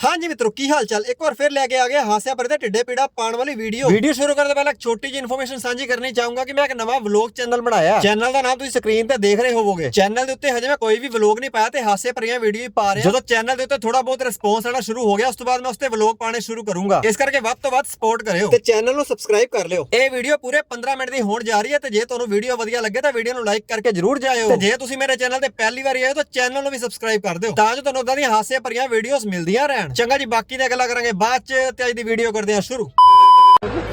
ਹਾਂਜੀ ਮਿੱਤਰੋ ਕੀ ਹਾਲ ਚਾਲ ਇੱਕ ਵਾਰ ਫਿਰ ਲੈ ਕੇ ਆ ਗਏ ਹਾਸਿਆ ਭਰੇ ਤੇ ਢਿੱਡੇ ਪੀੜਾ ਪਾਣ ਵਾਲੀ ਵੀਡੀਓ ਵੀਡੀਓ ਸ਼ੁਰੂ ਕਰਨ ਤੋਂ ਪਹਿਲਾਂ ਇੱਕ ਛੋਟੀ ਜਿਹੀ ਇਨਫੋਰਮੇਸ਼ਨ ਸਾਂਝੀ ਕਰਨੀ ਚਾਹੂੰਗਾ ਕਿ ਮੈਂ ਇੱਕ ਨਵਾਂ ਵਲੌਗ ਚੈਨਲ ਬਣਾਇਆ। ਚੈਨਲ ਦਾ ਨਾਮ ਤੁਸੀਂ ਸਕਰੀਨ ਤੇ ਦੇਖ ਰਹੇ ਹੋਵੋਗੇ। ਚੈਨਲ ਦੇ ਉੱਤੇ ਹਜੇ ਮੈਂ ਕੋਈ ਵੀ ਵਲੌਗ ਨਹੀਂ ਪਾਇਆ ਤੇ ਹਾਸੇ ਭਰੀਆਂ ਵੀਡੀਓ ਹੀ ਪਾ ਰਿਹਾ। ਜਦੋਂ ਚੈਨਲ ਦੇ ਉੱਤੇ ਥੋੜਾ ਬਹੁਤ ਰਿਸਪੌਂਸ ਆਣਾ ਸ਼ੁਰੂ ਹੋ ਗਿਆ ਉਸ ਤੋਂ ਬਾਅਦ ਮੈਂ ਉਸ ਤੇ ਵਲੌਗ ਪਾਣੇ ਸ਼ੁਰੂ ਕਰੂੰਗਾ। ਇਸ ਕਰਕੇ ਵੱਧ ਤੋਂ ਵੱਧ ਸਪੋਰਟ ਕਰਿਓ। ਤੇ ਚੈਨਲ ਨੂੰ ਸਬਸਕ੍ਰਾਈਬ ਕਰ ਲਿਓ। ਇਹ ਵੀਡੀਓ ਪੂਰੇ 15 ਮਿੰਟ ਦੀ ਹੋਣ ਜਾ ਰਹੀ ਹੈ ਤੇ ਜੇ ਤੁਹਾਨੂੰ ਵੀਡੀਓ ਵਧੀਆ ਲੱਗੇ ਤਾਂ ਵੀਡੀਓ ਨੂੰ ਲਾਈਕ ਕਰਕੇ ਜਰੂਰ ਜਾਇਓ। ਤੇ ਜੇ ਤੁਸੀਂ ਮੇਰੇ ਚੈਨਲ ਤੇ ਪਹਿਲੀ ਵਾਰੀ ਆਏ ਹੋ ਤਾਂ ਚੈਨਲ ਨੂੰ ਵੀ ਸਬਸਕ੍ਰਾਈਬ ਕਰ ਦਿਓ। ਤਾਂ ਜੋ ਤੁਹਾਨੂੰ ਉਦਾਂ ਦੀਆਂ ਹਾਸੇ ਭਰੀਆਂ ਵੀਡੀਓਜ਼ ਮਿਲਦੀਆਂ ਰਹਿਣ। ਚੰਗਾ ਜੀ ਬਾਕੀ ਦੀਆਂ ਗੱਲਾਂ ਕਰਾਂਗੇ। ਬਾਅਦ ਚ ਤੇ ਅੱਜ ਦੀ ਵੀਡੀਓ ਕਰਦੇ ਹਾਂ ਸ਼ੁਰੂ।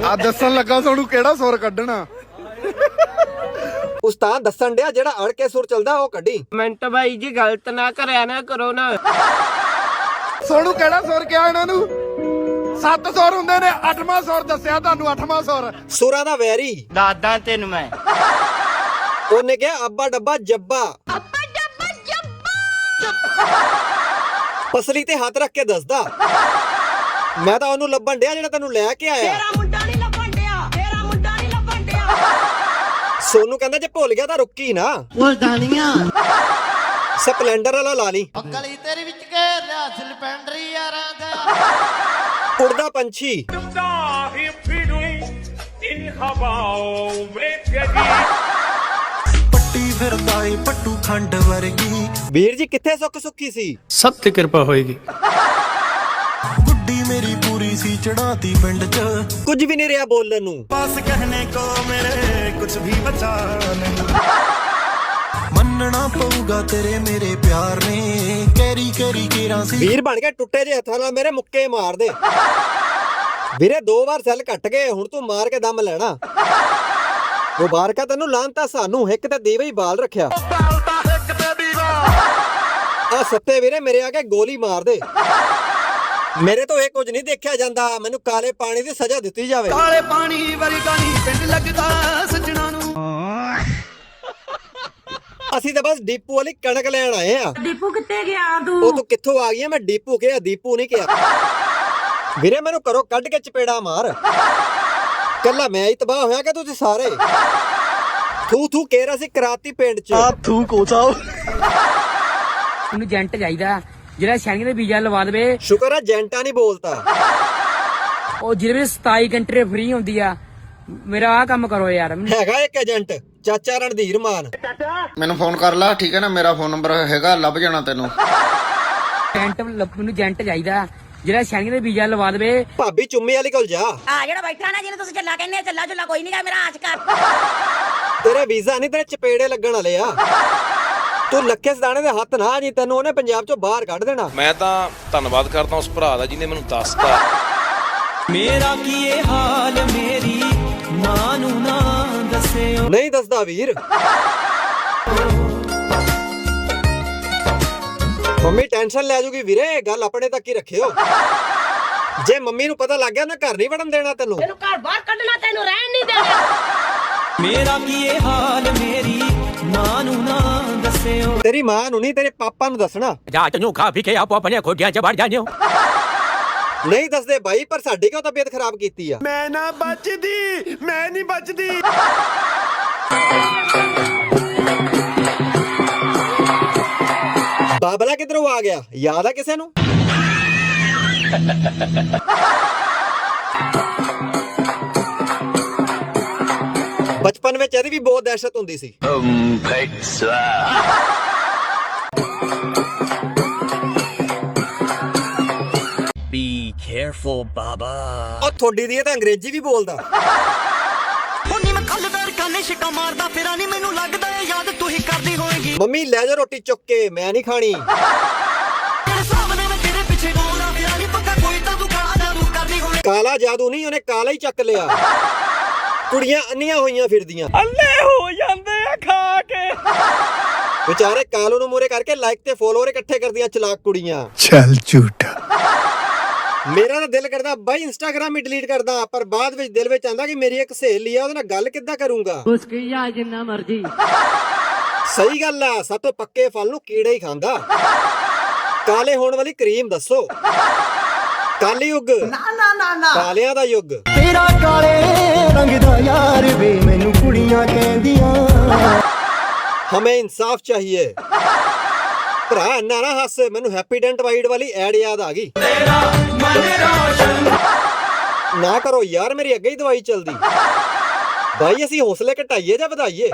ਆ ਦੱਸਣ ਲੱਗਾ ਤੁਹਾਨੂੰ ਕਿਹੜਾ ਸੁਰ ਕੱਢਣਾ। ਉਸਤਾਦ ਦੱਸਣ ਡਿਆ ਜਿਹੜਾ ਅੜ ਕੇ ਸੁਰ ਚੱਲਦਾ ਉਹ ਕੱਢੀ। ਮਿੰਟ ਭਾਈ ਜੀ ਗਲਤ ਨਾ ਕਰਿਆ ਨਾ ਕਰੋ ਨਾ। ਸੋਨੂੰ ਕਿਹੜਾ ਸੁਰ ਕਿਹਾ ਇਹਨਾਂ ਨੂੰ? ਸੱਤ ਸੁਰ ਹੁੰਦੇ ਨੇ ਅੱਠਵਾਂ ਸੁਰ ਦੱਸਿਆ ਤੁਹਾਨੂੰ ਅੱਠਵਾਂ ਸੁਰ। ਸੁਰਾਂ ਦਾ ਵੈਰੀ। ਦਾਦਾ ਤੈਨੂੰ ਮੈਂ। ਉਹਨੇ ਕਿਹਾ ਅੱਬਾ ਡੱਬਾ ਜੱਬਾ ਅੱਬਾ ਜੱਬਾ। ਪਸਲੀ ਤੇ ਹੱਥ ਰੱਖ ਕੇ ਦੱਸਦਾ। ਮੈਂ ਤਾਂ ਉਹਨੂੰ ਲੱਭਣ ਡਿਆ ਜਿਹੜਾ ਤੈਨੂੰ ਲੈ ਕੇ ਆਇਆ। ਤੇਰਾ ਮੁੰਡਾ ਨਹੀਂ ਲੱਭਣ ਡਿਆ। ਤੇਰਾ ਮੁੰਡਾ ਨਹੀਂ ਲੱਭਣ ਡਿਆ। ਸੋਨੂੰ ਕਹਿੰਦਾ ਜੇ ਭੁੱਲ ਗਿਆ ਤਾਂ ਰੁੱਕੀ ਨਾ। ਉਹ ਦਾਨੀਆਂ ਸਪਲੈਂਡਰ ਵਾਲਾ ਲਾ ਲਈ। ਗਲੀ ਤੇਰੇ ਵਿੱਚ ਘੇਰ ਲਿਆ ਸਲਪੈਂਡਰੀ ਯਾਰਾਂ ਦਾ। ਉੜਦਾ ਪੰਛੀ। dahin in Habau Wegedi. ਪੱਟੀ ਫਿਰਦਾ ਏ ਪੱਟੂ ਖੰਡ ਵਰਗੀ। ਵੀਰ ਜੀ ਕਿੱਥੇ ਸੁੱਖ ਸੁੱਖੀ ਸੀ? ਸਭ ਤੇ ਕਿਰਪਾ ਹੋਏਗੀ। ਗੁੱਡੀ ਮੇਰੀ ਪੂਰੀ ਸੀ ਚੜਾਤੀ ਪਿੰਡ 'ਚ। ਕੁਝ ਵੀ ਨਹੀਂ ਰਿਹਾ ਬੋਲਣ ਨੂੰ। ਬਸ ਕਹਿਣੇ ਕੋ ਮੇਰੇ ਕੁਝ ਵੀ ਬਚਾ ਨਹੀਂ। ਮੰਨਣਾ ਪਊਗਾ ਤੇਰੇ ਮੇਰੇ ਪਿਆਰ ਨੇ। ਕੈਰੀ ਕੈਰੀ ਕੇਰਾ ਸੀ। ਵੀਰ ਬਣ ਕੇ ਟੁੱਟੇ ਜੇ ਹੱਥਾਂ ਨਾਲ ਮੇਰੇ ਮੁੱਕੇ ਮਾਰ ਦੇ। ਵੀਰੇ ਦੋ ਵਾਰ ਸੈੱਲ ਕੱਟ ਗਏ ਹੁਣ ਤੂੰ ਮਾਰ ਕੇ ਦਮ ਲੈਣਾ। ਮੁਬਾਰਕਾ ਤੈਨੂੰ ਲਾਂਤਾ ਸਾਨੂੰ ਇੱਕ ਤੇ ਦੀਵਾ ਹੀ ਬਾਲ ਰੱਖਿਆ। ਆ ਸੱਤੇ ਵੀਰੇ ਮੇਰੇ ਆ ਕੇ ਗੋਲੀ ਮਾਰ ਦੇ। ਮੇਰੇ ਤੋਂ ਇਹ ਕੁਝ ਨਹੀਂ ਦੇਖਿਆ ਜਾਂਦਾ। ਮੈਨੂੰ ਕਾਲੇ ਪਾਣੀ ਦੀ ਸਜ਼ਾ ਦਿੱਤੀ ਜਾਵੇ। ਕਾਲੇ ਪਾਣੀ ਵਰਗਾ ਨਹੀਂ ਪਿੰਡ ਲੱਗਦਾ ਸੱਜਣਾ ਨੂੰ। ਅਸੀਂ ਤਾਂ ਬਸ ਡੀਪੂ ਵਾਲੀ ਕਣਕ ਲੈਣ ਆਏ ਆ। ਦੀਪੂ ਕਿੱਥੇ ਗਿਆ ਤੂੰ? ਉਹ ਤੂੰ ਕਿੱਥੋਂ ਆ ਗਈ ਆ? ਮੈਂ ਡੀਪੂ ਕਿਹਾ ਦੀਪੂ ਨਹੀਂ ਕਿਹਾ। ਵੀਰੇ ਮੈਨੂੰ ਕਰੋ ਕੱਢ ਕੇ ਚਪੇੜਾ ਮਾਰ। ਕੱਲਾ ਮੈਂ ਹੀ ਤਬਾਹ ਹੋਇਆ ਕਿ ਤੁਸੀਂ ਸਾਰੇ? ਥੂ ਥੂ ਕੇਰਾ ਸੀ ਕਰਾਤੀ ਪਿੰਡ ਚ। ਤੂੰ ਕੋਚਾ ਮੈਨੂੰ ਏਜੰਟ ਚਾਹੀਦਾ ਜਿਹੜਾ ਸ਼ੈਂਗਨ ਦੇ ਵੀਜ਼ਾ ਲਵਾ ਦੇਵੇ। ਸ਼ੁਕਰ ਆ ਜੈਂਟਾ ਨਹੀਂ ਬੋਲਤਾ ਉਹ ਜਿਹਦੇ ਵਿੱਚ 27 ਕੰਟਰੀ ਫ੍ਰੀ ਹੁੰਦੀ ਆ ਮੇਰਾ ਆਹ ਕੰਮ ਕਰੋ ਯਾਰ ਮੈਨੂੰ ਹੈਗਾ ਇੱਕ ਏਜੰਟ ਚਾਚਾ ਰਣਧੀਰ ਮਾਨ। ਮੈਨੂੰ ਫੋਨ ਕਰ ਲੈ ਠੀਕ ਹੈ ਨਾ ਮੇਰਾ ਫੋਨ ਨੰਬਰ ਹੈਗਾ ਲੱਭ ਜਾਣਾ ਤੈਨੂੰ। ਏਜੰਟ ਮੈਨੂੰ ਏਜੰਟ ਚਾਹੀਦਾ। ਜਿਹੜਾ ਸ਼ੈਂਗਨ ਦੇ ਵੀਜ਼ਾ ਲਵਾ ਦੇਵੇ। ਭਾਬੀ ਚੁੰਮੇ ਵਾਲੀ ਕੋਲ ਜਾ। ਆ ਜਿਹੜਾ ਬੈਠਾ ਨਾ ਜਿਹਨੂੰ ਤੁਸੀਂ ਚੱਲਾ ਕਹਿੰਦੇ ਆ, ਚੱਲਾ ਚੁੱਲਾ ਕੋਈ ਨਹੀਂਗਾ ਮੇਰਾ ਆਸ਼ਕਾ ਤੇਰੇ ਵੀਜ਼ਾ ਨਹੀਂ ਤੇਰੇ ਚਪੇੜੇ ਲੱਗਣ ਵਾਲੇ ਆ। ਤੂੰ ਲੱਖੇ ਸਦਾਣੇ ਦੇ ਹੱਥ ਨਾ ਜੀ ਤੈਨੂੰ ਉਹਨੇ ਪੰਜਾਬ ਚੋਂ ਬਾਹਰ ਕੱਢ ਦੇਣਾ। ਮੈਂ ਤਾਂ ਧੰਨਵਾਦ ਕਰਦਾ ਉਸ ਭਰਾ ਦਾ ਜਿਹਨੇ ਮੈਨੂੰ ਦੱਸਤਾ। ਮੇਰਾ ਕੀ ਇਹ ਹਾਲ ਮੇਰੀ? ਮਾਂ ਨੂੰ ਨਾ ਦੱਸਿਓ। ਨਹੀਂ ਦੱਸਦਾ ਵੀਰ। ਮੰਮੀ ਟੈਨਸ਼ਨ ਲੈ ਜੂਗੀ ਵੀਰੇ ਗੱਲ ਆਪਣੇ ਤੱਕ ਹੀ ਰੱਖਿਓ। ਜੇ ਮੰਮੀ ਨੂੰ ਪਤਾ ਲੱਗ ਗਿਆ ਨਾ ਘਰ ਨਹੀਂ ਵੜਨ ਦੇਣਾ ਤੈਨੂੰ। ਤੈਨੂੰ ਘਰ ਬਾਹਰ ਕੱਢਣਾ ਤੈਨੂੰ ਰਹਿਣ ਨਹੀਂ ਦੇਣਾ। ਮੇਰਾ ਕੀ ਇਹ ਹਾਲ ਮੇਰੀ ਮਾਂ ਨੂੰ ਨਾ ਦੱਸਿਓ? ਤੇਰੀ ਮਾਂ ਨੂੰ ਨਹੀਂ ਤੇਰੇ ਪਾਪਾ ਨੂੰ ਦੱਸਣਾ। ਜਾ ਤੈਨੂੰ ਖਾ ਪੀ ਕੇ ਆਪੋ ਆਪਣੇ ਖੋਡਿਆਂ 'ਚ ਵੜ ਜਾਂਦੇ ਹੋ ਨਹੀਂ ਦੱਸਦੇ ਬਾਈ ਪਰ ਸਾਡੀ ਕਿਉਂ ਤਬੀਅਤ ਖਰਾਬ ਕੀਤੀ ਆ? ਮੈਂ ਨਾ ਬਚਦੀ ਮੈਂ ਨਹੀਂ ਬਚਦੀ। ਬਾਬਲਾ ਕਿਧਰੋਂ ਆ ਗਿਆ? ਯਾਦ ਆ ਕਿਸੇ ਨੂੰ? ਬਚਪਨ ਵਿੱਚ ਇਹਦੀ ਵੀ ਬਹੁਤ ਦਹਿਸ਼ਤ ਹੁੰਦੀ ਸੀ। ਬੀ ਕੇਅਰਫੁਲ ਬਾਬਾ ਉਹ ਥੋੜੀ ਦੀ ਇਹ ਤਾਂ ਅੰਗਰੇਜ਼ੀ ਵੀ ਬੋਲਦਾ। ਹੁਣੀ ਮੈਂ ਕੱਲ ਦਰ ਕਾਨੇ ਛਿੱਕਾ ਮਾਰਦਾ ਫਿਰਾਂ ਨਹੀਂ ਮੈਨੂੰ ਲੱਗਦਾ। ਤੂੰ ਹੀ ਕਰਦੀ ਹੋਏਗੀ। ਮੰਮੀ ਲੈ ਜਾ ਰੋਟੀ ਚੁੱਕ ਕੇ ਮੈਂ ਨਹੀਂ ਖਾਣੀ। ਤੇਰੇ ਸਾਹਮਣੇ ਮੈਂ ਤੇਰੇ ਪਿੱਛੇ ਗੋਰਾ ਫਿਰਾਂ ਨਹੀਂ ਪੱਕਾ ਕੋਈ ਤਾਂ ਤੂੰ ਕਾਲਾ ਜਾਦੂ ਕਰਦੀ ਹੋਏ ਕਾਲਾ ਜਾਦੂ ਨਹੀਂ ਉਹਨੇ ਕਾਲਾ ਹੀ ਚੱਕ ਲਿਆ। ਕੁੜੀਆਂ ਅੰਨੀਆਂ ਹੋਈਆਂ ਫਿਰਦੀਆਂ। ਅੱਲੇ ਹੋ ਜਾਂਦੇ ਆ ਖਾ ਕੇ। ਵਿਚਾਰੇ ਕਾਲੂ ਨੂੰ ਮੂਰੇ ਕਰਕੇ ਲਾਈਕ ਤੇ ਫੋਲੋਅਰ ਇਕੱਠੇ ਕਰਦੀਆਂ ਚਲਾਕ ਕੁੜੀਆਂ। ਚੱਲ ਝੂਠਾ। ਮੇਰਾ ਤਾਂ ਦਿਲ ਕਰਦਾ ਬਾਈ ਇੰਸਟਾਗ੍ਰam ਹੀ ਡਿਲੀਟ ਕਰਦਾ ਪਰ ਬਾਅਦ ਵਿੱਚ ਦਿਲ ਵਿੱਚ ਆਂਦਾ ਕਿ ਮੇਰੀ ਇੱਕ ਸਹੇਲੀ ਆ ਉਹਦੇ ਨਾਲ ਗੱਲ ਕਿੱਦਾਂ ਕਰੂੰਗਾ? ਮੁਸਕੀ ਜਾ ਜਿੰਨਾ ਮਰਜ਼ੀ। ਸਹੀ ਗੱਲ ਆ ਸਭ ਤੋਂ ਪੱਕੇ ਫਲ ਨੂੰ ਕੀੜਾ ਹੀ ਖਾਂਦਾ। ਕਾਲੇ ਹੋਣ ਵਾਲੀ ਕਰੀਮ ਦੱਸੋ। ਕਾਲੀ ਯੁੱਗ। ਨਾ ਨਾ ਨਾ ਨਾ। ਕਾਲਿਆਂ ਦਾ ਯੁੱਗ। ਤੇਰਾ ਕਾਲੇ ਰੰਗ ਦਾ ਯਾਰ ਵੇ ਮੈਨੂੰ ਕੁੜੀਆਂ ਕਹਿੰਦੀਆਂ। ਹਮੇ ਇਨਸਾਫ ਚਾਹੀਏ। ਭਰਾ ਇੰਨਾ ਨਾ ਹੱਸ ਮੈਨੂੰ ਹੈਪੀ ਡੈਂਟ ਵਾਈਡ ਵਾਲੀ ਐਡ ਯਾਦ ਆ ਗਈ। ਨਾ ਕਰੋ ਯਾਰ ਮੇਰੀ ਅੱਗੇ ਹੀ ਦਵਾਈ ਚੱਲਦੀ। ਭਾਈ ਅਸੀਂ ਹੌਸਲੇ ਘਟਾਈਏ ਜਾਂ ਵਧਾਈਏ?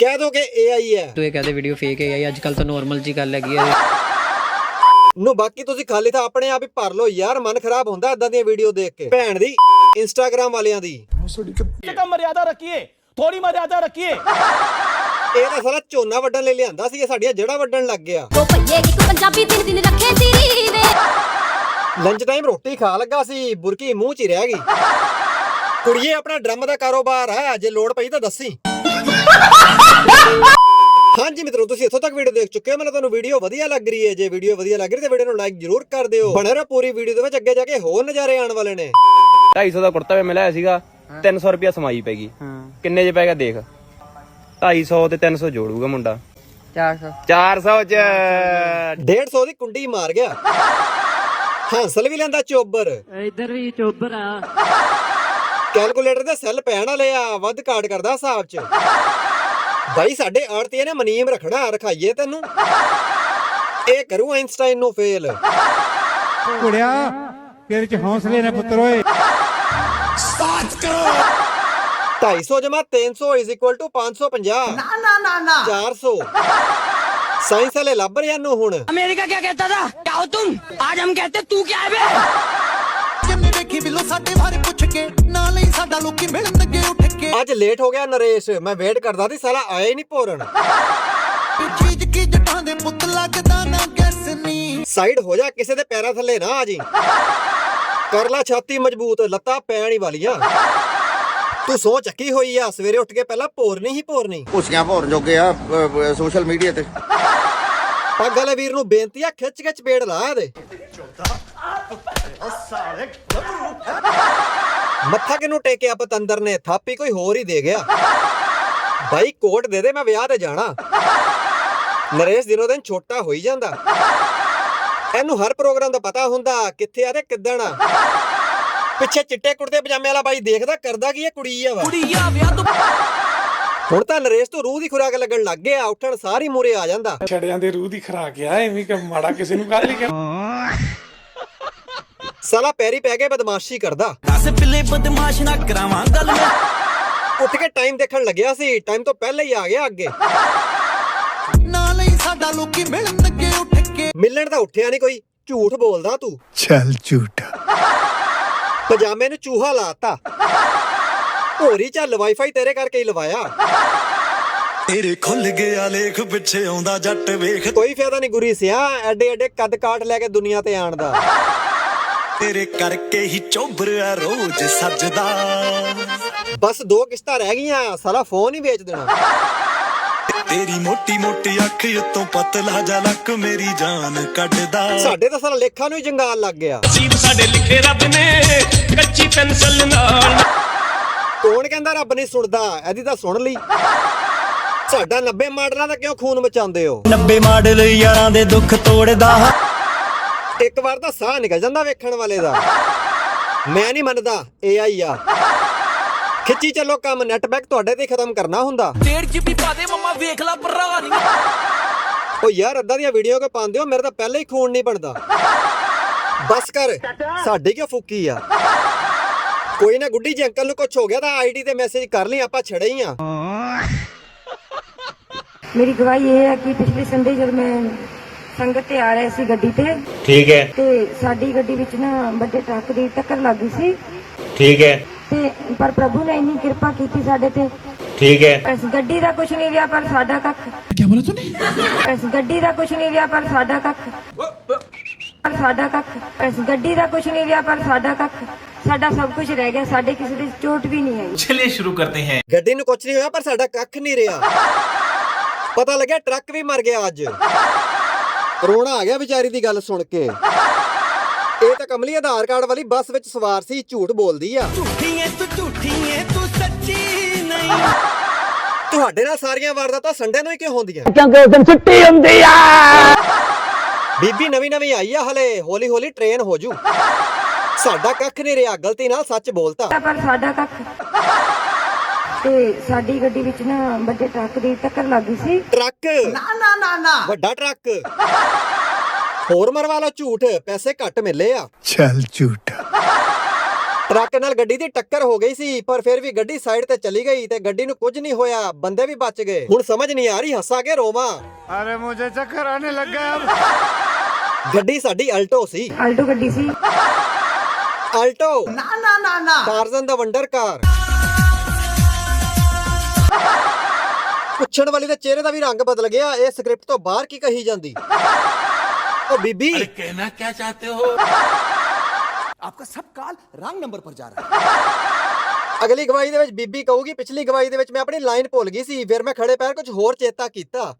ਕਹਿ ਦੋ ਕਿ AI ਹੈ। ਤੂੰ ਇਹ ਕਹਦੇ ਵੀਡੀਓ ਫੇਕ ਹੈ ਅੱਜ ਕੱਲ ਤਾਂ ਨਾਰਮਲ ਜੀ ਗੱਲ ਹੈਗੀ ਹੈ ਨੂੰ ਬਾਕੀ ਤੁਸੀਂ ਖਾਲੀ ਤਾਂ ਆਪਣੇ ਆਪ ਹੀ ਭਰ ਲਓ ਯਾਰ ਮਨ ਖਰਾਬ ਹੁੰਦਾ ਇਦਾਂ ਦੀਆਂ ਵੀਡੀਓ ਦੇਖ ਕੇ। ਭੈਣ ਦੀ ਇੰਸਟਾਗ੍ਰam ਵਾਲਿਆਂ ਦੀ। ਮਰਿਆਦਾ ਰੱਖੀਏ ਥੋੜੀ ਮਰਿਆਦਾ ਰੱਖੀਏ। ਇਹ ਤਾਂ ਸਾਲਾ ਝੋਨਾ ਵੱਢਣ ਲਈ ਲਿਆਂਦਾ ਸੀ ਇਹ ਸਾਡੀਆਂ ਜੜ੍ਹਾਂ ਵੱਢਣ ਲੱਗ ਗਿਆ। ਉਹ ਭਈਏ ਇੱਕ ਪੰਜਾਬੀ ਦਿਨ ਦਿਨ ਰੱਖੇ ਤੇਰੀ ਵੇ ਲੰਚ ਟਾਈਮ ਰੋਟੀ ਖਾ ਲੱਗਾ ਸੀ ਬੁਰਕੀ ਮੂੰਹ 'ਚ ਹੀ ਰਹਿ ਗਈ। ਕੁੜੀਏ ਆਪਣਾ ਡਰਮ ਦਾ ਕਾਰੋਬਾਰ ਹੈ ਜੇ ਲੋੜ ਪਈ ਤਾਂ ਦੱਸੀ। ਹਾਂਜੀ ਮਿੱਤਰੋ ਤੁਸੀਂ ਇੱਥੋਂ ਤੱਕ ਵੀਡੀਓ ਦੇਖ ਚੁੱਕੇ ਹੋ। ਮੈਨੂੰ ਤੁਹਾਨੂੰ ਵੀਡੀਓ ਵਧੀਆ ਲੱਗ ਰਹੀ ਹੈ। ਜੇ ਵੀਡੀਓ ਵਧੀਆ ਲੱਗ ਰਹੀ ਤਾਂ ਵੀਡੀਓ ਨੂੰ ਲਾਈਕ ਜ਼ਰੂਰ ਕਰ ਦਿਓ। ਬਣੇ ਰਹੋ ਪੂਰੀ ਵੀਡੀਓ ਦੇ ਵਿੱਚ ਅੱਗੇ ਜਾ ਕੇ ਹੋਰ ਨਜ਼ਾਰੇ ਆਉਣ ਵਾਲੇ ਨੇ। 250 ਦਾ ਕੁੜਤਾ ਵੀ ਮਿਲਿਆ ਸੀਗਾ 300 ਰੁਪਿਆ ਸਮਾਈ ਪੈ ਗਈ। ਕਿੰਨੇ ਚ ਪੈ ਗਿਆ ਦੇਖ। 250 ਤੇ 300 ਜੋੜੂਗਾ ਮੁੰਡਾ। 400 400 ਚ। 150 ਦੀ ਕੁੰਡੀ ਮਾਰ ਗਿਆ। ਹਾਂਸਲ ਵੀ ਲੈਂਦਾ ਚੋਬਰ। ਇੱਧਰ ਵੀ ਚੋਬਰ ਆ। ਕੈਲਕੂਲੇਟਰ ਦੇ ਸੈੱਲ ਪੈਣ ਵਾਲੇ ਆ। ਵੱਧ ਕਾਟ ਕਰਦਾ ਹਿਸਾਬ 'ਚ। ਭਾਈ ਸਾਡੇ ਆੜਤੀ ਨੇ ਮਨੀਮ ਰੱਖਣਾ ਰਖਾਈਏ ਤੈਨੂੰ। ਇਹ ਕਰੂ ਆਇਨਸਟਾਈਨ ਨੂੰ ਫੇਲ। ਕੁੜਿਆ ਤੇਰੇ ਚ ਹੌਸਲੇ ਨੇ ਪੁੱਤਰ ਓਏ। ਸਾਥ ਕਰੋ। 250 ਜਮਾ 300 550 ਨਾ ਨਾ ਨਾ ਨਾ। 400 ਸਾਇੰਸ ਵਾਲੇ ਲੱਭ ਰਿਆ ਨੂੰ ਹੁਣ। ਅਮਰੀਕਾ ਕੀ ਕਹਤਾ ਥਾ ਕਾਉ ਤੁਮ। ਅੱਜ ਹਮ ਕਹਤੇ ਤੂੰ ਕੀ ਹੈ ਬੇ ਜਿੰਨੇ ਦੇਖੀ ਬਿਲੋ ਸਾਡੇ ਬਾਰੇ ਪੁੱਛ ਕੇ ਨਾ ਲਈ ਸਾਡਾ ਲੋਕੀ ਮਿਲਣ ਲੱਗੇ ਕੇ ਅੱਜ ਲੇਟ ਹੋ ਗਿਆ ਨਰੇਸ਼ ਮੈਂ ਵੇਟ ਕਰਦਾ ਸੀ ਸਾਲਾ ਆਇਆ ਹੀ ਨਹੀਂ ਪੋਰਨ। ਚੀਜ਼ ਕੀ ਜਟਾਂ ਦੇ ਪੁੱਤ ਲੱਗਦਾ ਨਾ ਗੈਸ ਨੀ ਸਾਈਡ ਹੋ ਜਾ ਕਿਸੇ ਦੇ ਪੈਰਾਂ ਥੱਲੇ ਨਾ ਆ ਜੀ। ਕਰ ਲੈ ਛਾਤੀ ਮਜ਼ਬੂਤ ਲੱਤਾਂ ਪੈਣ ਹੀ ਵਾਲੀਆਂ। ਤੂੰ ਸੋ ਚੱਕੀ ਹੋਈ ਆ ਸਵੇਰੇ ਉੱਠ ਕੇ ਪਹਿਲਾਂ ਭੋਰਨੀ ਹੀ ਭੋਰਨੀ ਉਸੀਆਂ ਭੌਰ ਜੋਗੇ ਆ ਸੋਸ਼ਲ ਮੀਡੀਆ ਤੇ। ਪੱਗ ਵਾਲੇ ਵੀਰ ਨੂੰ ਬੇਨਤੀ ਆ ਖਿੱਚ ਖਿੱਚ ਪੇੜ ਲਾ ਇਹਦੇ। ਮੱਥਾ ਕਿਨੂੰ ਟੇਕਿਆ? ਪਤੰਦਰ ਨੇ। ਥਾਪੀ ਕੋਈ ਹੋਰ ਹੀ ਦੇ ਗਿਆ। ਬਾਈ ਕੋਟ ਦੇ ਦੇ ਮੈਂ ਵਿਆਹ ਤੇ ਜਾਣਾ। ਨਰੇਸ਼ ਦਿਨੋ ਦਿਨ ਛੋਟਾ ਹੋਈ ਜਾਂਦਾ। ਇਹਨੂੰ ਹਰ ਪ੍ਰੋਗਰਾਮ ਦਾ ਪਤਾ ਹੁੰਦਾ ਕਿੱਥੇ ਆ ਤੇ ਕਿੱਦਣ ਆ। ਪਿੱਛੇ ਚਿੱਟੇ ਕੁੜਤੇ ਪਜਾਮੇ ਵਾਲਾ ਬਾਈ ਦੇਖਦਾ ਕਰਦਾ ਕੀ ਇਹ ਕੁੜੀ ਆ ਵਾ? ਹੁਣ ਤਾਂ ਨਰੇਸ਼ ਤੋਂ ਰੂਹ ਦੀ ਖੁਰਾਕ ਲੱਗਣ ਲੱਗ ਗਿਆ ਉੱਠਣ ਸਾਰੀ ਮੂਰੇ ਆ ਜਾਂਦਾ। ਛੜਿਆਂ ਦੇ ਰੂਹ ਦੀ ਖਰਾਕ ਆ ਐਵੇਂ ਕਿ ਮਾੜਾ ਕਿਸੇ ਨੂੰ ਕਾਹਦੇ ਲਈ ਕਹਿਣਾ ਸਾਲਾ ਪੈਰੀ ਪੈ ਕੇ ਬਦਮਾਸ਼ੀ ਕਰਦਾ। ਦਸ ਬਿੱਲੇ ਬਦਮਾਸ਼ ਨਾ ਕਰਾਵਾਂ ਗੱਲ ਮੈਂ। ਉੱਠ ਕੇ ਟਾਈਮ ਦੇਖਣ ਲੱਗਿਆ ਸੀ ਟਾਈਮ ਤੋਂ ਪਹਿਲਾਂ ਹੀ ਆ ਗਿਆ ਅੱਗੇ। ਨਾ ਲਈ ਸਾਡਾ ਲੋਕੀ ਮਿਲਣ ਲੱਗੇ ਉੱਠ ਕੇ। ਮਿਲਣ ਤਾਂ ਉੱਠਿਆ ਨਹੀਂ ਕੋਈ ਝੂਠ ਬੋਲਦਾ ਤੂੰ। ਚੱਲ ਝੂਠਾ। ਪਜਾਮੇ ਨੂੰ ਚੂਹਾ ਲਾਤਾ। ਹੋਰੀ ਚੱਲ ਵਾਈਫਾਈ ਤੇਰੇ ਕਰਕੇ ਹੀ ਲਵਾਇਆ। ਤੇਰੇ ਖੁੱਲ ਗਿਆ ਲੇਖ ਪਿੱਛੇ ਆਉਂਦਾ ਜੱਟ ਵੇਖ। ਕੋਈ ਫਾਇਦਾ ਨਹੀਂ ਗੁਰੀ ਸਿਆ ਐਡੇ ਐਡੇ ਕੱਦ ਕਾਟ ਲੈ ਕੇ ਦੁਨੀਆ ਤੇ ਆਣ ਦਾ। ਤੇਰੇ ਕਰਕੇ ਹੀ ਚੋਬਰ ਆ ਰੋਜ਼ ਸੱਜਦਾ। ਬਸ ਦੋ ਕਿਸ਼ਤਾਂ ਰਹਿ ਗਈਆਂ ਸਾਲਾ ਫੋਨ ਹੀ ਵੇਚ ਦੇਣਾ। ਤੇਰੀ ਮੋਟੀ ਮੋਟੀ ਅੱਖ ਉਤੋਂ ਪਤਲਾ ਜਾ ਲੱਕ ਮੇਰੀ ਜਾਨ ਕੱਢਦਾ। ਸਾਡੇ ਤਾਂ ਸਾਲਾ ਲੇਖਾਂ ਨੂੰ ਹੀ ਜੰਗਾਲ ਲੱਗ ਗਿਆ। ਜੀਬ ਸਾਡੇ ਲਿਖੇ ਰੱਬ ਨੇ ਕੱਚੀ ਪੈਨਸਲ ਨਾਲ। ਕੌਣ ਕਹਿੰਦਾ ਰੱਬ ਨਹੀਂ ਸੁਣਦਾ? ਇਹਦੀ ਤਾਂ ਸੁਣ ਲਈ। ਸਾਡਾ 90 ਮਾਡਲਾਂ ਦਾ ਕਿਉਂ ਖੂਨ ਮਚਾਉਂਦੇ ਹੋ? 90 ਮਾਡਲ ਯਾਰਾਂ ਦੇ ਦੁੱਖ ਤੋੜਦਾ। ਇੱਕ ਵਾਰ ਤਾਂ ਸਾਹ ਨਿਕਲ ਜਾਂਦਾ ਵੇਖਣ ਵਾਲੇ ਦਾ। ਮੈਂ ਨਹੀਂ ਮੰਨਦਾ ਏਆਈ ਆ। ਖਿੱਚੀ ਚੱਲੋ ਕੰਮ ਨੈਟ ਬੈਕ ਤੁਹਾਡੇ ਤੇ ਖਤਮ ਕਰਨਾ ਹੁੰਦਾ। 1.5 ਜੀਬੀ ਪਾ ਦੇ ਮਮਾ ਵੇਖ ਲੈ ਭਰਾ ਨਹੀਂ ਓ ਯਾਰ ਅੱਦਾਂ ਦੀਆਂ ਵੀਡੀਓ ਕੋ ਪਾਉਂਦੇ ਹੋ? ਮੇਰੇ ਤਾਂ ਪਹਿਲਾਂ ਹੀ ਖੂਨ ਨਹੀਂ ਬਣਦਾ। ਬਸ ਕਰ ਸਾਡੀ ਕੀ ਫੁੱਕੀ ਆ? ਕੋਈ ਨਾ ਗੁੱਡੀ ਜੀ ਅੰਕਲ ਨੂੰ ਕੁਝ ਹੋ ਗਿਆ ਤਾਂ ਆਈਡੀ ਤੇ ਮੈਸੇਜ ਕਰ ਲਈ ਆਪਾਂ ਛੜੇ ਹੀ ਆ। ਮੇਰੀ ਗਵਾਹੀ ਇਹ ਹੈ ਕਿ ਪਿਛਲੇ ਸੰਡੇ ਮੈਂ ਸੰਗਤ ਤੇ ਆ ਰਹੇ ਸੀ ਗੱਡੀ ਤੇ। ਠੀਕ ਹੈ। ਤੇ ਸਾਡੀ ਗੱਡੀ ਵਿੱਚ ਨਾ ਵੱਡੇ ਟਰੱਕ ਦੀ ਟੱਕਰ ਲੱਗ ਗਈ ਸੀ। ਠੀਕ ਹੈ। ਤੇ ਪਰ ਪ੍ਰਭੂ ਨੇ ਇੰਨੀ ਕਿਰਪਾ ਕੀਤੀ ਸਾਡੇ ਤੇ। ਠੀਕ ਹੈ। ਇਸ ਗੱਡੀ ਦਾ ਕੁਝ ਨਹੀਂ ਰਿਹਾ ਪਰ ਸਾਡਾ ਕੱਖ। ਕੀ ਬੋਲਾ ਤੂੰ? ਇਸ ਗੱਡੀ ਦਾ ਕੁਝ ਨਹੀਂ ਰਿਹਾ ਪਰ ਸਾਡਾ ਕੱਖ। ਪਰ ਸਾਡਾ ਕੱਖ। ਇਸ ਗੱਡੀ ਦਾ ਕੁਝ ਨਹੀਂ ਰਿਹਾ ਪਰ ਸਾਡਾ ਕੱਖ। ਸਾਡਾ ਸਭ ਕੁਝ ਰਹਿ ਗਿਆ। ਸਾਡੇ ਕਿਸੇ ਦੇ ਚੋਟ ਵੀ ਨਹੀਂ ਆਈ। ਚਲਿਏ ਸ਼ੁਰੂ ਕਰਤੇ हैं ਗੱਡੀ ਨੂੰ ਕੁਝ ਨਹੀਂ ਹੋਇਆ ਪਰ ਸਾਡਾ ਕੱਖ ਨਹੀਂ ਰਿਹਾ। ਪਤਾ ਲੱਗਿਆ ਟਰੱਕ ਵੀ ਮਰ ਗਿਆ ਅੱਜ। ਰੋਣਾ ਆ ਗਿਆ ਵਿਚਾਰੀ ਦੀ ਗੱਲ ਸੁਣ ਕੇ। ਇਹ ਤਾਂ ਕਮਲੀ ਆਧਾਰ ਕਾਰਡ ਵਾਲੀ ਬੱਸ ਵਿੱਚ ਸਵਾਰ ਸੀ ਝੂਠ ਬੋਲਦੀ ਆ। ਝੂਠੀ ਤੂੰ ਝੂਠੀ ਤੂੰ ਸੱਚੀ ਨਹੀਂ। ਤੁਹਾਡੇ ਨਾਲ ਸਾਰੀਆਂ ਵਾਰਦਾਤਾਂ ਸੰਡੇ ਨੂੰ ਹੀ ਕਿਉਂ ਹੁੰਦੀਆਂ? ਕਿਉਂਕਿ ਉਸ ਦਿਨ ਛੁੱਟੀ ਹੁੰਦੀ ਆ। ਬੀਬੀ ਨਵੀਂ ਨਵੀਂ ਆਈ ਆ ਹਲੇ ਹੌਲੀ ਹੌਲੀ ਟ੍ਰੇਨ ਹੋ ਜੂ। ਸਾਡਾ ਕੱਖ ਨਹੀਂ ਰਿਹਾ ਗਲਤੀ ਨਾਲ ਸੱਚ ਬੋਲਤਾ। ਪਰ ਸਾਡਾ ਕੱਖ। ਤੇ ਸਾਡੀ ਗੱਡੀ ਵਿੱਚ ਨਾ ਵੱਡੇ ਟਰੱਕ ਦੀ ਟੱਕਰ ਲੱਗ ਗਈ ਸੀ। ਟਰੱਕ? ਨਾ ਨਾ ਨਾ ਨਾ। ਵੱਡਾ ਟਰੱਕ? ਹੋਰ ਮਰਵਾ ਲਓ ਝੂਠ ਪੈਸੇ ਘੱਟ ਮਿਲੇ ਆ। ਚੱਲ ਝੂਠਾ। ਟਰੱਕ ਨਾਲ ਗੱਡੀ ਦੀ ਟੱਕਰ ਹੋ ਗਈ ਸੀ ਪਰ ਫਿਰ ਵੀ ਗੱਡੀ ਸਾਈਡ ਤੇ ਚਲੀ ਗਈ ਤੇ ਗੱਡੀ ਨੂੰ ਕੁਝ ਨਹੀਂ ਹੋਇਆ ਬੰਦੇ ਵੀ ਬਚ ਗਏ। ਹੁਣ ਸਮਝ ਨਹੀਂ ਆ ਰਹੀ ਹੱਸਾ ਕੇ ਰੋਵਾਂ? ਅਰੇ ਮੁਝੇ ਚੱਕਰ ਆਨੇ ਲੱਗ ਗੱਡੀ ਸਾਡੀ ਅਲਟੋ ਸੀ। ਆਲਟੋ ਗੱਡੀ ਸੀ। ਅਲਟੋ। ਨਾ ਨਾ ਨਾ ਨਾ। ਟਾਰਜ਼ਨ ਦਾ ਵੰਡਰ ਕਾਰ ਪੁੱਛਣ ਵਾਲੀ ਦੇ ਚਿਹਰੇ ਦਾ ਵੀ ਰੰਗ ਬਦਲ ਗਿਆ ਇਹ ਸਕ੍ਰਿਪਟ ਤੋਂ ਬਾਹਰ ਕੀ ਕਹੀ ਜਾਂਦੀ? ਉਹ ਬੀਬੀ। ਕਹਿਣਾ ਕੀ ਚਾਹਤੇ ਹੋ? ਅਗਲੀ ਗਵਾਹੀ ਦੇ ਵਿੱਚ ਬੀਬੀ ਕਹੂਗੀ ਪਿਛਲੀ ਗਵਾਹੀ ਦੇ ਵਿੱਚ ਮੈਂ ਆਪਣੀ ਲਾਈਨ ਭੁੱਲ ਗਈ ਸੀ ਫਿਰ ਮੈਂ ਖੜੇ ਪੈਰ ਕੁਝ ਹੋਰ ਚੇਤਾ ਕੀਤਾ।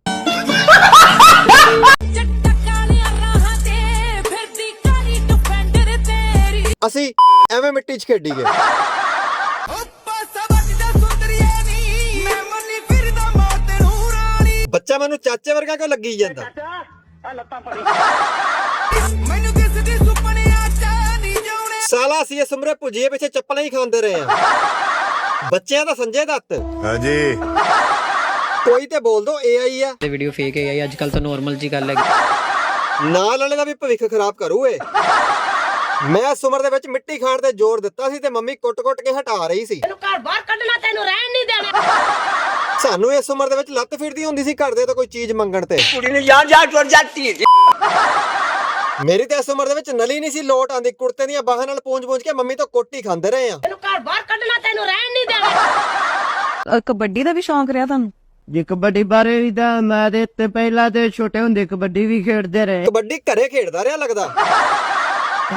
ਅਸੀਂ ਐਵੇਂ ਮਿੱਟੀ 'ਚ ਖੇਡੀ ਗਏ। ਬੱਚਾ ਮੈਨੂੰ ਚਾਚੇ ਵਰਗਾ ਕਿਉਂ ਲੱਗੀ ਜਾਂਦਾ? ਸਾਲਾ ਅਸੀਂ ਇਸ ਉਮਰੇ ਭੁਜੀਏ ਪਿੱਛੇ ਚੱਪਲਾਂ ਹੀ ਖਾਂਦੇ ਰਹੇ ਆ ਬੱਚਿਆਂ ਦਾ ਸੰਜੇ ਦੱਤ। ਹਾਂਜੀ। ਕੋਈ ਤੇ ਬੋਲ ਦੋ AI ਆ। ਤੇ ਵੀਡੀਓ ਫੇਕ ਹੈ ਅੱਜ ਕੱਲ ਤਾਂ ਨਾਰਮਲ ਜੀ ਗੱਲ ਹੈਗੀ। ਨਾਲ ਵਾਲੇ ਦਾ ਵੀ ਭਵਿੱਖ ਖਰਾਬ ਕਰੂ ਏ। ਮੈਂ ਇਸ ਉਮਰ ਦੇ ਵਿੱਚ ਮਿੱਟੀ ਖਾਣ ਤੇ ਜ਼ੋਰ ਦਿੱਤਾ ਸੀ ਤੇ ਮੰਮੀ ਕੁੱਟ-ਕੁੱਟ ਕੇ ਹਟਾ ਰਹੀ ਸੀ। ਤੈਨੂੰ ਘਰ ਬਾਹਰ ਕੱਢਣਾ ਤੈਨੂੰ ਰਹਿਣ ਨਹੀਂ ਦੇਣਾ। ਸਾਨੂੰ ਇਸ ਉਮਰ ਦੇ ਵਿੱਚ ਲੱਤ ਫਿਰਦੀ ਹੁੰਦੀ ਸੀ ਘਰ ਦੇ ਤੋਂ ਕੋਈ ਚੀਜ਼ ਮੰਗਣ ਤੇ। ਕੁੜੀ ਨੇ ਜਾਨ ਜਾਨ ਟੁੱਟ ਜਾਂਦੀ ਹੈ ਮੇਰੀ ਤੇ ਇਸ ਉਮਰ ਦੇ ਵਿੱਚ ਨਲੀ ਨਹੀਂ ਸੀ ਲੋਟ ਆਂਦੀ ਕੁੜਤੇ ਦੀਆਂ ਬਾਹਾਂ ਨਾਲ ਪੂੰਝ-ਪੂੰਝ ਕੇ ਮੰਮੀ ਤੋਂ ਕੋਟੀ ਖਾਂਦੇ ਰਹੇ ਆ। ਤੈਨੂੰ ਘਰ ਬਾਹਰ ਕੱਢਣਾ ਤੈਨੂੰ ਰਹਿਣ ਨਹੀਂ ਦੇਣਾ। ਕਬੱਡੀ ਦਾ ਵੀ ਸ਼ੌਂਕ ਰਿਹਾ ਤੁਹਾਨੂੰ? ਜੇ ਕਬੱਡੀ ਬਾਰੇ ਵੀ ਤਾਂ ਮੈਂ ਦੇ ਤੇ ਪਹਿਲਾਂ ਤੇ ਛੋਟੇ ਹੁੰਦੇ ਕਬੱਡੀ ਵੀ ਖੇਡਦੇ ਰਹੇ। ਕਬੱਡੀ ਘਰੇ ਖੇਡਦਾ ਰਿਹਾ ਲੱਗਦਾ।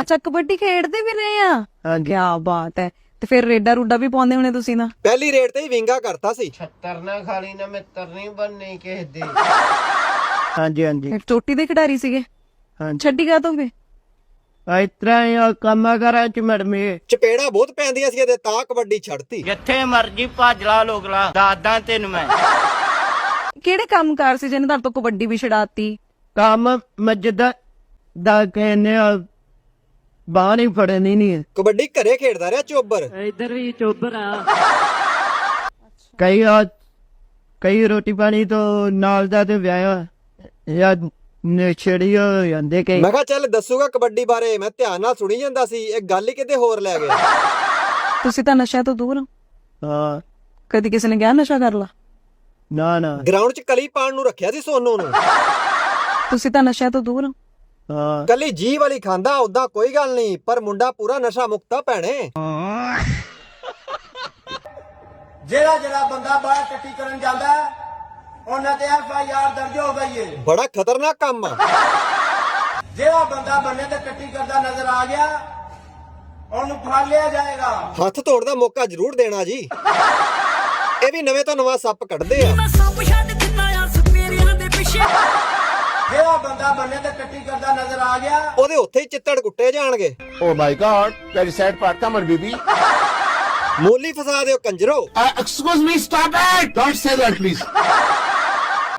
ਅੱਛਾ ਕਬੱਡੀ ਖੇਡਦੇ ਵੀ ਰਹੇ ਆ? ਕੀ ਬਾਤ ਹੈ। ਤੇ ਫਿਰ ਰੇਡਾ ਰੂਡਾ ਵੀ ਪਾਉਂਦੇ ਹੋਣੇ ਤੁਸੀਂ ਨਾ ਪਹਿਲੀ ਰੇਟ ਤੇ ਹੀ ਵਿੰਗਾ ਕਰਤਾ ਸੀ। ਤਰਨਾ ਖਾਲੀ ਨਾ ਮੈਂ ਤਰਨੀ ਬੰਨੀ ਕਿਸੇ ਦੀ। ਹਾਂਜੀ ਹਾਂਜੀ। ਫਿਰ ਚੋਟੀ ਦੇ ਖਿਡਾਰੀ ਸੀਗੇ? ਹਾਂਜੀ। ਛੱਡੀ ਗਾ ਤੋਂ ਫੇ ਇਸ ਤਰ੍ਹਾਂ ਹੀ ਉਹ ਕੰਮਾਂ ਕਰਾਂ ਚ ਮੜਮੇ। ਚਪੇੜਾ ਬਹੁਤ ਪੈਂਦੀਆਂ ਸੀ ਇਹਦੇ ਤਾਂ ਕਬੱਡੀ ਛੱਡਤੀ। ਜਿੱਥੇ ਮਰਜ਼ੀ ਭੱਜ ਲਾ ਲੋਕ ਲਾ ਦਾਦਾ ਤੈਨੂੰ ਮੈਂ। ਕਿਹੜੇ ਕੰਮ ਕਾਰ ਸੀ ਜਿਹਨੇ ਤੁਹਾਡੇ ਤੋਂ ਕਬੱਡੀ ਵੀ ਛਡਾਤੀ? ਕੰਮ ਮਜਦਾ ਦਾ ਕਹਿੰਨੇ ਬਾਹ ਨਹੀਂ ਫੜਨੀ ਨਹੀਂ ਕਬੱਡੀ ਘਰੇ ਖੇਡਦਾ ਰਿਹਾ ਚੋਬਰ। ਇੱਧਰ ਵੀ ਚੋਬਰ ਆ। ਕਈ ਆ ਕਈ ਰੋਟੀ ਪਾਣੀ ਤੋਂ ਨਾਲ ਦਾ ਤੇ ਵਿਆਹ ਜਾਂ ਨੇਛੜੀ ਹੋ ਜਾਂਦੇ ਕਈ। ਮੈਂ ਕਿਹਾ ਚੱਲ ਦੱਸੂਗਾ ਕਬੱਡੀ ਬਾਰੇ ਮੈਂ ਧਿਆਨ ਨਾਲ ਸੁਣੀ ਜਾਂਦਾ ਸੀ ਇਹ ਗੱਲ ਹੀ ਕਿਤੇ ਹੋਰ ਲੈ ਗਿਆ। ਤੁਸੀਂ ਤਾਂ ਨਸ਼ਾ ਤੋਂ ਦੂਰ ਹੋ। ਹਾਂ। ਕਦੀ ਕਿਸੇ ਨੇ ਕਿਹਾ ਨਸ਼ਾ ਕਰ ਲਾ? ਨਾ ਨਾ। ਗਰਾਊਂਡ 'ਚ ਕਲੀ ਪਾਣ ਨੂੰ ਰੱਖਿਆ ਸੀ ਸੋਨੂ ਨੂੰ। ਤੁਸੀਂ ਤਾਂ ਨਸ਼ਾ ਤੋਂ ਦੂਰ ਹੋ। ਹਾਂ। ਕੱਲੀ ਜੀ ਵਾਲੀ ਖਾਂਦਾ ਉਦਾਂ ਕੋਈ ਗੱਲ ਨਹੀਂ ਪਰ ਮੁੰਡਾ ਪੂਰਾ ਨਸ਼ਾ ਮੁਕਤਾ ਭੈਣੇ। ਜਿਹੜਾ ਜਿਹੜਾ ਬੰਦਾ ਬਾਹਰ ਟੱਟੀ ਕਰਨ ਜਾਂਦਾ ਉਹਨਾਂ ਤੇ ਐਫ ਆਈ ਆਰ ਦਰਜ ਹੋ ਗਈ ਏ। ਬੜਾ ਖਤਰਨਾਕ ਕੰਮ ਆ। ਜਿਹੜਾ ਬੰਦਾ ਬੰਨੇ ਤੇ ਟੱਟੀ ਕਰਦਾ ਨਜ਼ਰ ਆ ਗਿਆ ਉਹਨੂੰ ਫੜ ਲਿਆ ਜਾਏਗਾ। ਹੱਥ ਤੋੜ ਦਾ ਮੌਕਾ ਜ਼ਰੂਰ ਦੇਣਾ ਜੀ। ਇਹ ਵੀ ਨਵੇਂ ਤੋਂ ਨਵਾਂ ਸੱਪ ਕੱਢਦੇ ਆ। ਜਿਹੜਾ ਬੰਦਾ ਬੰਨੇ ਤੇ ਟੱਟੀ ਕਰਦਾ ਨਜ਼ਰ ਆ ਗਿਆ। ਉਹਦੇ ਉੱਥੇ ਹੀ ਚਿੱਤੜ ਕੁੱਟੇ ਜਾਣਗੇ। ਓ my god very sad part ਕਮ ਬੀਬੀ। ਮੂਲੀ ਫਸਾ ਦਿਓ ਕੰਜਰੋ। Excuse me stop it don't say that please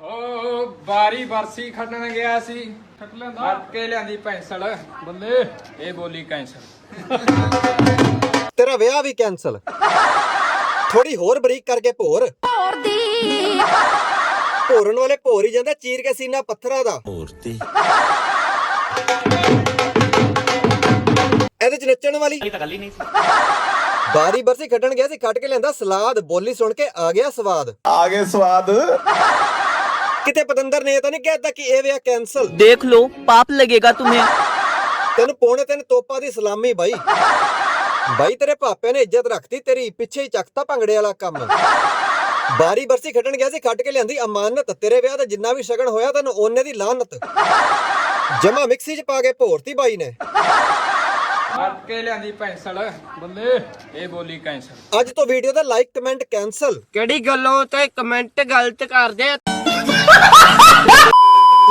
ਓ ਬਾਰੀ ਬਰਸੀ ਖੱਟਣ ਗਿਆ ਸੀ। ਖੱਟ ਲੈਂਦਾ। ਖੱਟ ਕੇ ਲਿਆਂਦੀ ਪੈਨਸਲ ਬੱਲੇ। ਇਹ ਬੋਲੀ ਕੈਂਸਲ। ਤੇਰਾ ਵਿਆਹ ਵੀ ਕੈਨਸਲ ਥੋੜੀ ਹੋਰ ਬਰੀਕ ਕਰਕੇ ਭੋਰ। ਭੋਰਨ ਵਾਲੇ ਭੋਰ ਹੀ ਜਾਂਦਾ ਚੀਰ ਕੇ ਸੀਨਾ ਪੱਥਰਾਂ ਦਾ। ਭੋਰਤੀ ਇਹਦੇ ਚ ਨੱਚਣ ਵਾਲੀ। ਇਹ ਤਾਂ ਗੱਲ ਹੀ ਨਹੀਂ ਸੀ। ਬਾਰੀ ਬਰਸੀ ਖੱਟਣ ਗਿਆ ਸੀ ਖੱਟ ਕੇ ਲੈਂਦਾ ਸਲਾਦ ਬੋਲੀ ਸੁਣ ਕੇ ਆ ਗਿਆ ਸਵਾਦ। ਆ ਗਿਆ ਸਵਾਦ। ਕਿਤੇ ਪਤੰਦਰ ਨੇ ਤਾਂ ਨਹੀਂ ਕਹਿਤਾ ਕਿ ਇਹ ਵਿਆਹ ਕੈਨਸਲ ਦੇਖ ਲਓ ਪਾਪ ਲੱਗੇਗਾ ਤੁਹਾਨੂੰ ਤੈਨੂੰ ਪੌਣੇ ਤਿੰਨ ਤੋਪਾ ਦੀ ਸਲਾਮੀ ਬਾਈ। ਬਾਈ ਤੇਰੇ ਪਾਪੇ ਨੇ ਇੱਜ਼ਤ ਰੱਖਤੀ ਤੇਰੀ ਪਿੱਛੇ ਹੀ ਚੱਕਤਾ ਭੰਗੜੇ ਵਾਲਾ ਕੰਮ। ਬਾਰੀ ਬਰਸੀ ਖੱਟਣ ਗਿਆ ਸੀ ਖੱਟ ਕੇ ਲਿਆਂਦੀ ਅਮਾਨਤ ਤੇਰੇ ਵਿਆਹ ਦਾ ਜਿੰਨਾ ਵੀ ਸ਼ਗਨ ਹੋਇਆ ਤੈਨੂੰ ਓਨੇ ਦੀ ਲਾਹਨਤ। ਜਮਾ ਮਿਕਸੀ ਚ ਪਾ ਕੇ ਭੋਰਤੀ ਬਾਈ ਨੇ। ਖੱਟ ਕੇ ਲਿਆਂਦੀ ਪੈਨਸਲ ਬੱਲੇ ਇਹ ਬੋਲੀ ਕੈਂਸਲ। ਅੱਜ ਤੋਂ ਵੀਡੀਓ ਦਾ ਲਾਈਕ ਕਮੈਂਟ ਕੈਨਸਲ ਕਿਹੜੀ ਗੱਲੋਂ ਤੇ ਕਮੈਂਟ ਗਲਤ ਕਰਦੇ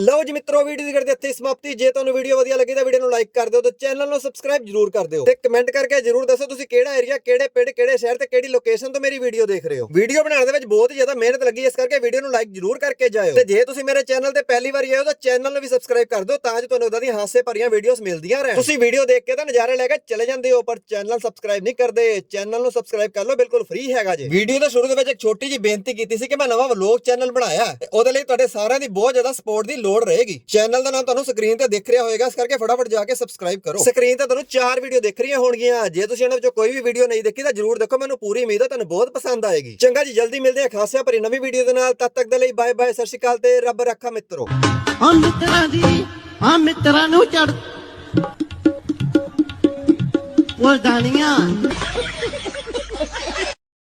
ਲਓ ਜੀ ਮਿੱਤਰੋ ਵੀਡੀਓ ਦੀ ਕਰਦੇ ਇੱਥੇ ਸਮਾਪਤੀ। ਜੇ ਤੁਹਾਨੂੰ ਵੀਡੀਓ ਵਧੀਆ ਲੱਗੀ ਤਾਂ ਵੀਡੀਓ ਨੂੰ ਲਾਈਕ ਕਰ ਦਿਓ ਤੇ ਚੈਨਲ ਨੂੰ ਸਬਸਕ੍ਰਾਈਬ ਜਰੂਰ ਕਰ ਦਿਓ। ਤੇ ਕਮੈਂਟ ਕਰਕੇ ਜਰੂਰ ਦੱਸੋ ਤੁਸੀਂ ਕਿਹੜਾ ਏਰੀਆ ਕਿਹੜੇ ਪਿੰਡ, ਕਿਹੜੇ ਸ਼ਹਿਰ ਤੇ ਕਿਹੜੀ ਲੋਕੇਸ਼ਨ ਤੋਂ ਮੇਰੀ ਵੀਡੀਓ ਦੇਖ ਰਹੇ ਹੋ। ਵੀਡੀਓ ਬਣਾਉਣ ਦੇ ਵਿੱਚ ਬਹੁਤ ਜ਼ਿਆਦਾ ਮਿਹਨਤ ਲੱਗੀ, ਇਸ ਕਰਕੇ ਵੀਡੀਓ ਨੂੰ ਲਾਈਕ ਜਰੂਰ ਕਰਕੇ ਜਾਇਓ। ਤੇ ਜੇ ਤੁਸੀਂ ਮੇਰੇ ਚੈਨਲ ਤੇ ਪਹਿਲੀ ਵਾਰ ਆਏ ਹੋ ਤਾਂ ਚੈਨਲ ਨੂੰ ਵੀ ਸਬਸਕ੍ਰਾਈਬ ਕਰ ਦਿਓ ਤਾਂ ਜੋ ਤੁਹਾਨੂੰ ਉਦਾਂ ਦੀਆਂ ਹਾਸੇ ਭਰੀਆਂ ਵੀਡੀਓਜ਼ ਮਿਲਦੀਆਂ ਰਹਿਣ। ਤੁਸੀਂ ਵੀਡੀਓ ਦੇਖ ਕੇ ਤਾਂ ਨਜ਼ਾਰੇ ਲੈ ਕੇ ਚਲੇ ਜਾਂਦੇ ਹੋ, ਪਰ ਚੈਨਲ ਸਬਸਕ੍ਰਾਈਬ ਨਹੀਂ ਕਰਦੇ। ਚੈਨਲ ਨੂੰ ਸਬਸਕ੍ਰਾਈਬ ਕਰ ਲਓ, ਬਿਲਕੁਲ ਫ੍ਰੀ ਹੈਗਾ ਜੀ। ਵੀਡੀਓ ਦੇ ਸ਼ੁਰੂ ਦੇ ਵਿੱਚ ਇੱਕ ਛੋਟੀ ਜਿਹੀ ਬੇਨਤੀ ਕੀਤੀ ਸੀ ਕਿ ਮੈਂ ਨਵਾਂ ਵਲੌਗ ਚੈਨਲ ਬਣਾਇਆ। ਉਹਦੇ ਲਈ ਤੁਹਾਡੇ ਸਾਰਿਆਂ ਦੀ ਬਹੁਤ ਜ਼ਿਆਦਾ ਸਪੋਰਟ ਦੀ ਲੋੜ ਰਹੇਗੀ। ਚੈਨਲ ਦਾ ਨਾਮ ਤੁਹਾਨੂੰ ਸਕਰੀਨ ਤੇ ਦਿਖ ਰਿਹਾ ਹੋਵੇਗਾ ਇਸ ਕਰਕੇ ਫਟਾਫਟ ਜਾ ਕੇ ਸਬਸਕ੍ਰਾਈਬ ਕਰੋ। ਸਕਰੀਨ ਤੇ ਤੁਹਾਨੂੰ ਚਾਰ ਵੀਡੀਓ ਦਿਖ ਰਹੀਆਂ ਹੋਣਗੀਆਂ। ਜੇ ਤੁਸੀਂ ਇਹਨਾਂ ਵਿੱਚੋਂ ਕੋਈ ਵੀ ਵੀਡੀਓ ਨਹੀਂ ਦੇਖੀ, ਤਾਂ ਜਰੂਰ ਦੇਖੋ, ਮੈਨੂੰ ਪੂਰੀ ਉਮੀਦ ਹੈ ਤੁਹਾਨੂੰ ਬਹੁਤ ਪਸੰਦ ਆਏਗੀ। ਚੰਗਾ ਜੀ, ਜਲਦੀ ਮਿਲਦੇ ਹਾਂ ਖਾਸਿਆ ਭਰੀ ਨਵੀਂ ਵੀਡੀਓ ਦੇ ਨਾਲ। ਤਦ ਤੱਕ ਦੇ ਲਈ ਬਾਏ ਬਾਏ ਸਤਿ ਸ਼੍ਰੀ ਅਕਾਲ ਤੇ ਰੱਬ ਰੱਖਾ ਮਿੱਤਰੋ। ਆ ਮਿੱਤਰਾਂ ਦੀ ਆ ਮਿੱਤਰਾਂ ਨੂੰ ਚੜ ਉਹ ਦਾਨੀਆਂ